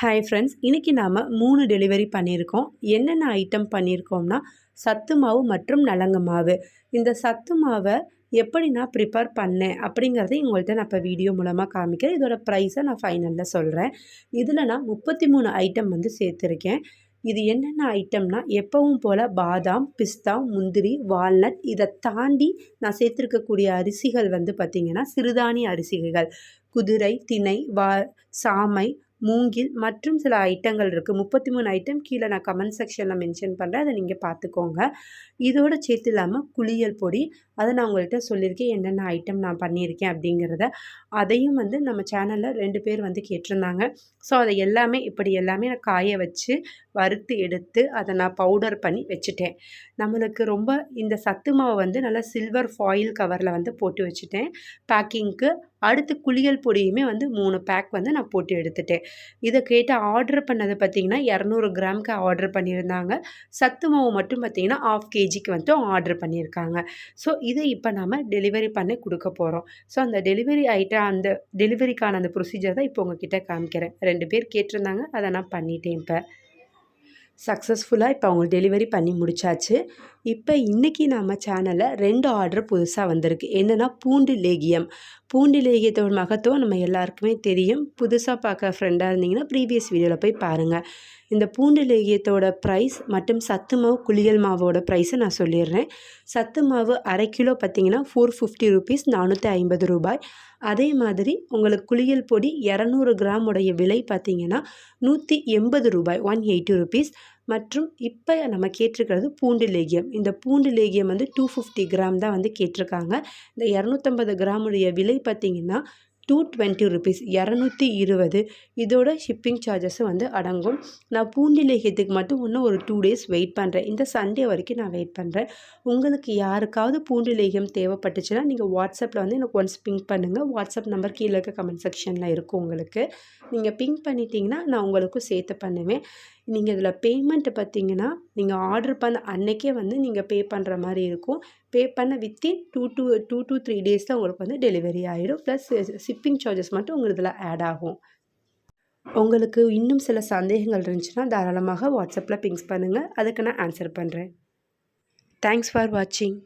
Hi friends இன்றைக்கி நாம் மூணு டெலிவரி பண்ணியிருக்கோம். என்னென்ன ஐட்டம் பண்ணியிருக்கோம்னா சத்து மாவு மற்றும் நலங்கு மாவு. இந்த சத்து மாவை எப்படி நான் ப்ரிப்பேர் பண்ணேன் அப்படிங்கிறத உங்கள்கிட்ட நான் இப்போ வீடியோ மூலமாக காமிக்கிறேன். இதோட ப்ரைஸை நான் ஃபைனலில் சொல்கிறேன் இதில் நான் முப்பத்தி மூணு ஐட்டம் வந்து சேர்த்துருக்கேன். இது என்னென்ன ஐட்டம்னா எப்பவும் போல் பாதாம் பிஸ்தா முந்திரி வால்நட் இதை தாண்டி நான் சேர்த்துருக்கக்கூடிய அரிசிகள் வந்து பார்த்திங்கன்னா சிறுதானிய அரிசிகள். குதிரை திணை வா சாமை மூங்கில் மற்றும் சில ஐட்டங்கள் இருக்குது முப்பத்தி மூணு ஐட்டம் கீழே நான் கமெண்ட் செக்ஷனில் மென்ஷன் பண்ணுறேன் அதை நீங்கள் பார்த்துக்கோங்க. இதோட சேர்த்து இல்லாமல் குளியல் பொடி. அதை நான் உங்கள்கிட்ட சொல்லியிருக்கேன். என்னென்ன ஐட்டம் நான் பண்ணியிருக்கேன் அப்படிங்கிறத. அதையும் வந்து நம்ம சேனலில் ரெண்டு பேர் வந்து கேட்டிருந்தாங்க. ஸோ அதை எல்லாமே இப்படி எல்லாமே நான் காய வச்சு வறுத்து எடுத்து அதை நான் பவுடர் பண்ணி வச்சுட்டேன். நம்மளுக்கு ரொம்ப இந்த சத்து மாவை வந்து நல்லா சில்வர் ஃபாயில் கவரில் வந்து போட்டு வச்சுட்டேன். பேக்கிங்க்கு அடுத்து குளியல் பொடியுமே வந்து மூணு பேக் வந்து நான் போட்டு எடுத்துட்டேன். இதை கேட்டு ஆர்டர் பண்ணது பார்த்திங்கன்னா இரநூறு கிராம்க்கு ஆர்டர் பண்ணியிருந்தாங்க. சத்து மாவு மட்டும் பார்த்திங்கன்னா ஆஃப் கேஜிக்கு வந்து ஆர்டர் பண்ணியிருக்காங்க. ஸோ இதை இப்போ நம்ம டெலிவரி பண்ணி கொடுக்க போகிறோம் ஸோ அந்த டெலிவரி ஐட்டம் அந்த டெலிவரிக்கான அந்த ப்ரொசீஜர் தான் இப்போ உங்ககிட்ட காமிக்கிறேன். ரெண்டு பேர் கேட்டிருந்தாங்க அதை நான் பண்ணிட்டேன் இப்போ. சக்ஸஸ்ஃபுல்லாக இப்போ அவங்க டெலிவரி பண்ணி முடிச்சாச்சு. இப்போ இன்றைக்கி நம்ம சேனலில் ரெண்டு ஆர்டர் புதுசாக வந்திருக்கு. என்னென்னா பூண்டு லேகியம். பூண்டு லேகியத்தோட மகத்துவம் நம்ம எல்லாருக்குமே தெரியும். புதுசாக பார்க்க ஃப்ரெண்டாக இருந்தீங்கன்னா ப்ரீவியஸ் வீடியோவில் போய் பாருங்கள் இந்த பூண்டு லேகியத்தோட ப்ரைஸ் மற்றும் சத்து மாவு குளியல் மாவோட ப்ரைஸை நான் சொல்லிடுறேன். சத்து மாவு அரை கிலோ பார்த்திங்கன்னா ஃபோர் ஃபிஃப்டி ருபீஸ் நானூற்றி ஐம்பது ரூபாய். அதே மாதிரி உங்களுக்கு குளியல் பொடி இரநூறு கிராம் உடைய விலை பார்த்திங்கன்னா நூற்றி எண்பது ரூபாய் ஒன் எயிட்டி ருபீஸ் மற்றும் இப்போ நம்ம கேட்டிருக்கிறது பூண்டு லேகியம். இந்த பூண்டு லேகியம் வந்து டூ ஃபிஃப்டி கிராம் தான் வந்து கேட்டிருக்காங்க. இந்த இரநூத்தம்பது கிராமுடைய விலை பார்த்திங்கன்னா டூ டுவெண்ட்டி ருபீஸ் இரநூத்தி இருபது. இதோட ஷிப்பிங் சார்ஜஸும் வந்து அடங்கும். நான் பூண்டி லேகியத்துக்கு மட்டும் இன்னும் ஒரு டூ டேஸ் வெயிட் பண்ணுறேன் இந்த சண்டே வரைக்கும் நான் வெயிட் பண்ணுறேன் உங்களுக்கு யாருக்காவது பூண்டு லேகியம் தேவைப்பட்டுச்சுன்னா நீங்கள் வாட்ஸ்அப்பில் வந்து எனக்கு ஒன்ஸ் பிங்க் பண்ணுங்கள் வாட்ஸ்அப் நம்பர் கீழே இருக்க கமெண்ட் செக்ஷனில் இருக்கும் உங்களுக்கு. நீங்கள் பிங்க் பண்ணிட்டீங்கன்னா நான் உங்களுக்கும் சேர்த்து பண்ணுவேன். நீங்கள் இதில் பேமெண்ட்டு பார்த்தீங்கன்னா நீங்கள் ஆர்டர் பண்ண அன்னைக்கே வந்து நீங்கள் பே பண்ணுற மாதிரி இருக்கும். பே பண்ண within two two two two three டேஸில் உங்களுக்கு வந்து டெலிவரி ஆகிடும் ப்ளஸ் ஷிப்பிங் சார்ஜஸ் மட்டும் உங்களுக்கு இதில் ஆட் ஆகும். உங்களுக்கு இன்னும் சில சந்தேகங்கள் இருந்துச்சுன்னா தாராளமாக வாட்ஸ்அப்பில் பிங்ஸ் பண்ணுங்கள் அதுக்கு நான் ஆன்சர் பண்ணுறேன் தேங்க்ஸ் ஃபார் வாட்சிங்